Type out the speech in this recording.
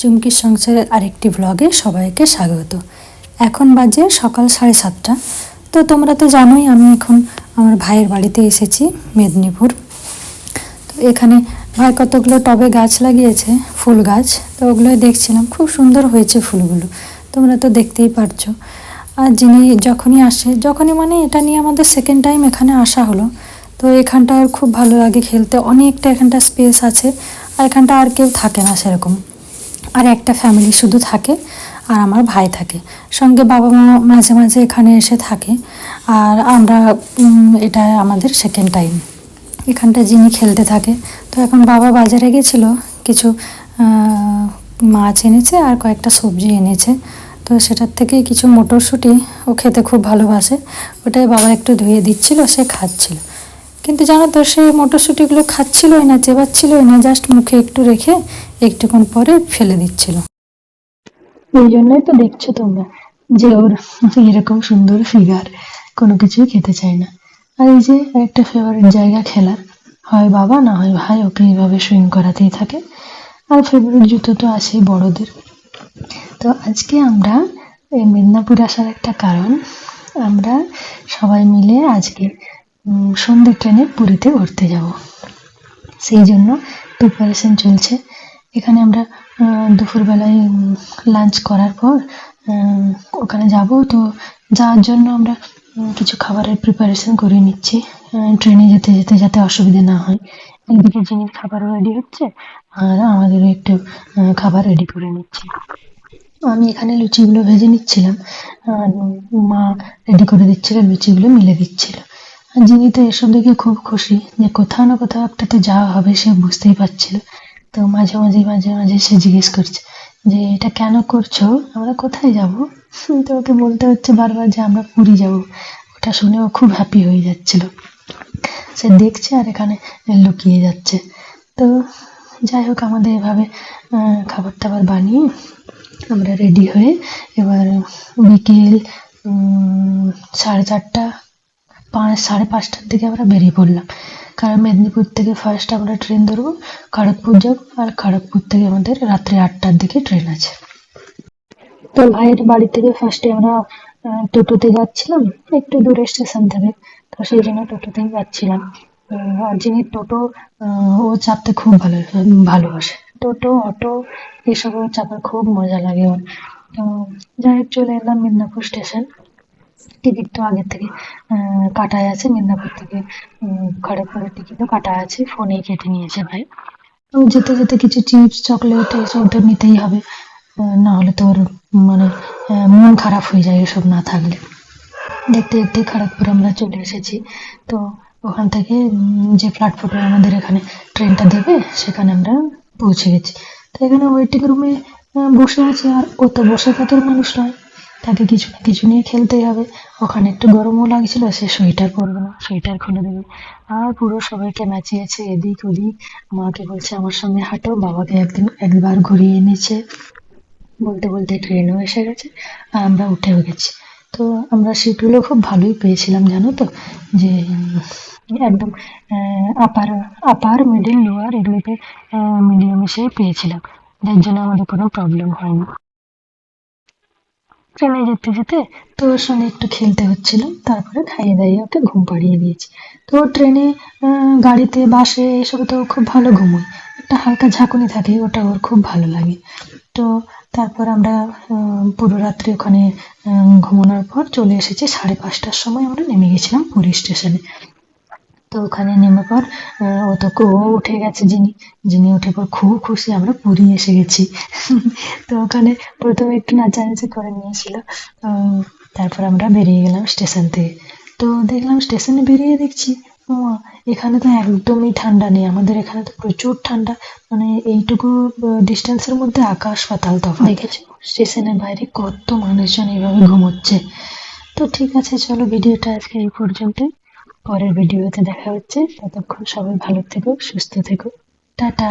চুমকির সংসারের আরেকটি ব্লগে সবাইকে স্বাগত। এখন বাজে সকাল সাড়ে সাতটা। তো তোমরা তো জানোই আমি এখন আমার ভাইয়ের বাড়িতে এসেছি, মেদিনীপুর। তো এখানে ভাই কতগুলো টবে গাছ লাগিয়েছে, ফুল গাছ। তো ওগুলোই দেখছিলাম, খুব সুন্দর হয়েছে ফুলগুলো। তোমরা তো দেখতেই পারছ। আর যিনি যখনই আসে, যখনই মানে এটা নিয়ে আমাদের সেকেন্ড টাইম এখানে আসা হলো। তো এখানটা খুব ভালো লাগে খেলতে। অনেকটা এখানটা স্পেস আছে, আর এখানটা আর কেউ থাকে না সেরকম। আর একটা ফ্যামিলি শুধু থাকে আর আমার ভাই থাকে। সঙ্গে বাবা মা মাঝে মাঝে এখানে এসে থাকে আর আমরা এটা আমাদের সেকেন্ড টাইম এখানটা যিনি খেলতে থাকে। তো এখন বাবা বাজারে গেছিল, কিছু মাছ এনেছে আর কয়েকটা সবজি এনেছে। তো সেটার থেকে কিছু মটরশুঁটি ও খেতে খুব ভালোবাসে। ওটাই বাবা একটু ধুয়ে দিচ্ছিল, সে খাচ্ছিল। কিন্তু জানো তো, সেই মটরশুঁটিগুলো খাচ্ছিলই না, চেবাচ্ছিলই না জাস্ট মুখে একটু রেখে একটুক্ষণ পরে ফেলে দিচ্ছিল। এই জন্যই তো দেখছ তোমরা যে ওর এরকম সুন্দর ফিগার কোনো কিছুই খেতে চায় না। আর এই যে একটা ফেভারিট জায়গা খেলার, হয় বাবা না হয় ভাই, ওকে এইভাবে সুইং করাতেই থাকে। আর ফেভারিট জুতো তো আছেই বড়দের। তো আজকে আমরা এই মেদিনীপুর আসার একটা কারণ, আমরা সবাই মিলে আজকে সন্ধ্যে ট্রেনে পুরীতে ঘুরতে যাব। সেই জন্য প্রিপারেশন চলছে। এখানে আমরা দুপুরবেলায় লাঞ্চ করার পর ওখানে যাব। তো যাওয়ার জন্য আমরা কিছু খাবারের প্রিপারেশন করে নিচ্ছি। ট্রেনে যেতে যেতে যাতে অসুবিধা না হয়। একদিকে জিনিস খাবার রেডি হচ্ছে, আর আমাদের একটু খাবার রেডি করে নিচ্ছি। আমি এখানে লুচিগুলো ভেজে নিচ্ছিলাম, আর মা রেডি করে দিচ্ছিল, লুচিগুলো মিলে দিচ্ছিল। আর যিনি তো এসব দেখে খুব খুশি যে কোথাও না কোথাও একটা তো যাওয়া হবে সে বুঝতেই পারছিল। তো মাঝে মাঝে মাঝে মাঝে সে জিজ্ঞেস করছে যে, এটা কেন করছ? আমরা কোথায় যাব? তো ওকে বলতে হচ্ছে বারবার যে, আমরা পুরী যাব। ওটা শুনে ও খুব হ্যাপি হয়ে যাচ্ছিল। সে দেখছে আর এখানে লুকিয়ে যাচ্ছে। তো যাই হোক, আমাদের এভাবে খাবার টাবার বানিয়ে আমরা রেডি হয়ে এবার বিকেল সাড়ে চারটা পাঁচ, সাড়ে পাঁচটার দিকে আমরা বেরিয়ে পড়লাম। কারণ মেদিনীপুর থেকে ফার্স্ট আমরা ট্রেন ধরবো, খড়গপুর যাব আর খড়গপুর থেকে আমাদের রাত্রে আটটার দিকে ট্রেন আছে। তো ভাইয়ের বাড়ি থেকে ফার্স্টে আমরা টোটোতে যাচ্ছিলাম, একটু দূরে স্টেশন থেকে। তো সেই জন্য টোটোতেই যাচ্ছিলাম। আর যিনি টোটো ও চাপতে খুব ভালো, ভালোবাসে। টোটো, অটো এসব চাপার খুব মজা লাগে ওর। তো যাই হোক, চলে এলাম মিদনাপুর স্টেশন টিকিট তো আগের থেকে কাটাই আছে মেদিনীপুর থেকে খড়গপুরের টিকিটও কাটা আছে ফোনেই কেটে নিয়েছে ভাই। তো যেতে যেতে কিছু চিপস চকলেট এসব তো নিতেই হবে না হলে তো ওর মানে মন খারাপ হয়ে যায় এসব না থাকলে। দেখতে দেখতে খড়গপুর আমরা চলে এসেছি। তো ওখান থেকে যে প্ল্যাটফর্মে আমাদের এখানে ট্রেনটা দেবে, সেখানে আমরা পৌঁছে গেছি। তো এখানে ওয়েটিং রুমে বসে আছে, আর ও তো বসে থাকার মানুষ নয়। তাকে কিছু না কিছু নিয়ে খেলতেই হবে। ওখানে একটু গরমও লাগছিল, সে সোয়েটার পরবে না, সোয়েটার খুলে দেবে। আর পুরো সবাইকে নাচিয়েছে এদিক ওদিক। মাকে বলছে, আমার সঙ্গে হাঁটো, বাবাকে একদিন, একবার ঘুরিয়ে এনেছে বলতে বলতে ট্রেনও এসে গেছে আর আমরা উঠেও গেছি। তো আমরা সিটগুলো খুব ভালোই পেয়েছিলাম, জানো তো? যে, একদম আপার আপার মিডিল লোয়ার এগুলোকে মিডিয়াম এসে পেয়েছিলাম। যার জন্য আমাদের কোনো প্রবলেম হয়নি। ট্রেনে যেতে যেতে তো ওর সঙ্গে একটু খেলতে হচ্ছিল, তারপরে খাইয়ে দাইয়ে ওকে ঘুম পাড়িয়ে দিয়েছি। তো ট্রেনে গাড়িতে, বাসে এসব তো খুব ভালো ঘুমোয়, একটা হালকা ঝাঁকুনি থাকে, ওটা ওর খুব ভালো লাগে। তো তারপর আমরা পুরো রাত্রি ওখানে ঘুমানোর পর চলে এসেছি, সাড়ে পাঁচটার সময় আমরা নেমে গেছিলাম পুরী স্টেশনে। ওখানে নেমে পর ও তো উঠে গেছে যিনি যিনি উঠে পর খুব খুশি আমরা পুরী এসে গেছি। তো ওখানে প্রথমে একটু নাচানাচি করে নিয়েছিল তারপর আমরা বেরিয়ে গেলাম স্টেশন থেকে তো দেখলাম স্টেশনে বেরিয়ে দেখছি ও এখানে তো একদমই ঠান্ডা নেই আমাদের এখানে তো প্রচুর ঠান্ডা মানে এইটুকু ডিস্টেন্সের মধ্যে আকাশ পাতাল তফাৎ। দেখেছ? স্টেশনের বাইরে কত মানুষজন এইভাবে ঘুমোচ্ছে। তো ঠিক আছে চলো ভিডিওটা আজকে এই পর্যন্তই। পরের ভিডিওতে দেখা হচ্ছে। ততক্ষণ সবাই ভালো থেকো সুস্থ থেকো। টাটা।